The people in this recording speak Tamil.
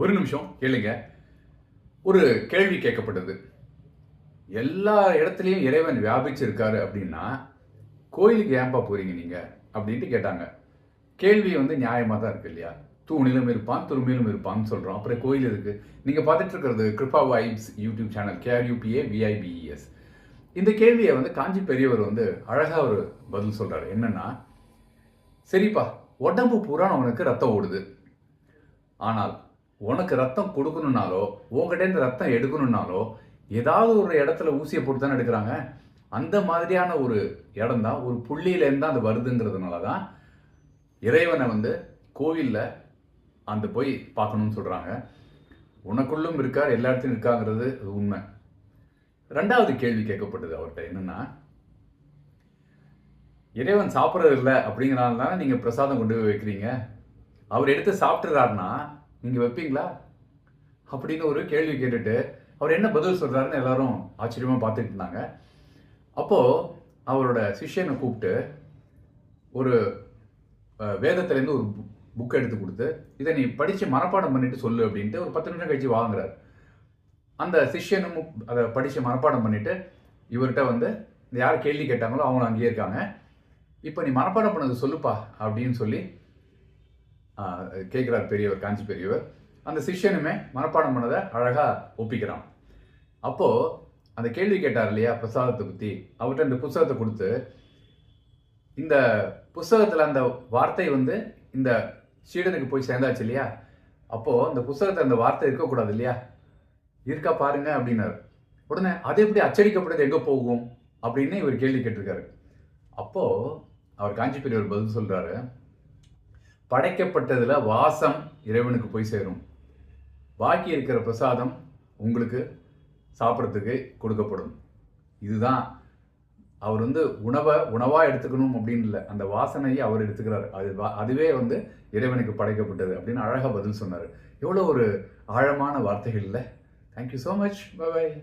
ஒரு நிமிஷம் கேளுங்க. ஒரு கேள்வி கேட்கப்பட்டது. எல்லா இடத்துலையும் இறைவன் வியாபிச்சிருக்காரு அப்படின்னா கோயிலுக்கு ஏன்பா போறீங்க நீங்க? அப்படின்ட்டு கேட்டாங்க. கேள்வி வந்து நியாயமாக தான் இருக்கு இல்லையா? தூணிலும் இருப்பான் துருமையிலும் இருப்பான்னு சொல்கிறோம் அப்புறம் கோயில் இருக்கு நீங்கள் பார்த்துட்டு இருக்கிறது Kiruba vibes YouTube channel KRUPA VIBES இந்த கேள்வியை வந்து காஞ்சி பெரியவர் வந்து அழகாக ஒரு பதில் சொல்கிறார் என்னென்னா சரிப்பா உடம்பு பூரா உனக்கு ரத்தம் ஓடுது. ஆனால் உனக்கு ரத்தம் கொடுக்கணுன்னாலோ உங்ககிட்ட ரத்தம் எடுக்கணுன்னாலோ ஏதாவது ஒரு இடத்துல ஊசியை போட்டு தானே எடுக்கிறாங்க? அந்த மாதிரியான ஒரு இடம் தான் ஒரு புள்ளியிலேருந்து தான் அது வருதுங்கிறதுனால தான் இறைவனை வந்து கோவிலில் அந்த போய் பார்க்கணும்னு சொல்கிறாங்க உனக்குள்ளும் இருக்கார் எல்லா இடத்துலையும் இருக்காங்கிறது அது உண்மை. ரெண்டாவது கேள்வி கேட்கப்பட்டது அவர்கிட்ட என்னென்னா இறைவன் சாப்பிட்றது இல்லை அப்படிங்கிறனால தானே நீங்கள் பிரசாதம் கொண்டு போய் வைக்கிறீங்க? அவர் எடுத்து சாப்பிட்றாருன்னா நீங்கள் வைப்பீங்களா? அப்படின்னு ஒரு கேள்வி கேட்டுட்டு அவர் என்ன பதில் சொல்கிறாருன்னு எல்லாரும் ஆச்சரியமாக பார்த்துட்டு இருந்தாங்க. அப்போது அவரோட சிஷ்யனை கூப்பிட்டு ஒரு வேதத்துலேருந்து ஒரு புக் எடுத்து கொடுத்து இதை நீ படித்து மனப்பாடம் பண்ணிட்டு சொல்லு அப்படின்ட்டு ஒரு பத்து நிமிஷம் கழிச்சு வாங்குறாரு. அந்த சிஷ்யனும் அதை படித்து மனப்பாடம் பண்ணிவிட்டு இவர்கிட்ட வந்து இந்த யார் கேள்வி கேட்டாங்களோ அவங்க அங்கேயே இருக்காங்க. இப்போ நீ மனப்பாடம் பண்ணது சொல்லுப்பா அப்படின்னு சொல்லி கேட்குறார் பெரியவர் காஞ்சி பெரியவர். அந்த சிஷ்யனுமே மனப்பாடம் பண்ணதை அழகாக ஒப்பிக்கிறான். அப்போது அந்த கேள்வி கேட்டார் இல்லையா பிரசாதத்தை பற்றி அவர்கிட்ட இந்த புஸ்தகத்தை கொடுத்து இந்த புஸ்தகத்தில் அந்த வார்த்தை வந்து இந்த சீடனுக்கு போய் சேர்ந்தாச்சு இல்லையா? அப்போது அந்த புஸ்தகத்தில் அந்த வார்த்தை இருக்கக்கூடாது இல்லையா? இருக்கா பாருங்க அப்படின்னாரு. உடனே அது எப்படி அச்சடிக்கப்படுறது எங்கே போகும்? அப்படின்னு இவர் கேள்வி கேட்டிருக்காரு. அப்போது அவர் காஞ்சி பெரியவர் பதில் சொல்கிறாரு படைக்கப்பட்டதில் வாசம் இறைவனுக்கு போய் சேரும். பாக்கி இருக்கிற பிரசாதம் உங்களுக்கு சாப்பிட்றதுக்கு கொடுக்கப்படும். இதுதான் அவர் வந்து உணவை உணவாக எடுத்துக்கணும் அப்படின்னு இல்லை. அந்த வாசனையை அவர் எடுத்துக்கிறார். அது வா- அதுவே வந்து இறைவனுக்கு படைக்கப்பட்டது அப்படின்னு அழகாக பதில் சொன்னார். எவ்வளோ ஒரு ஆழமான வார்த்தைகள் இல்லை. Thank you so much by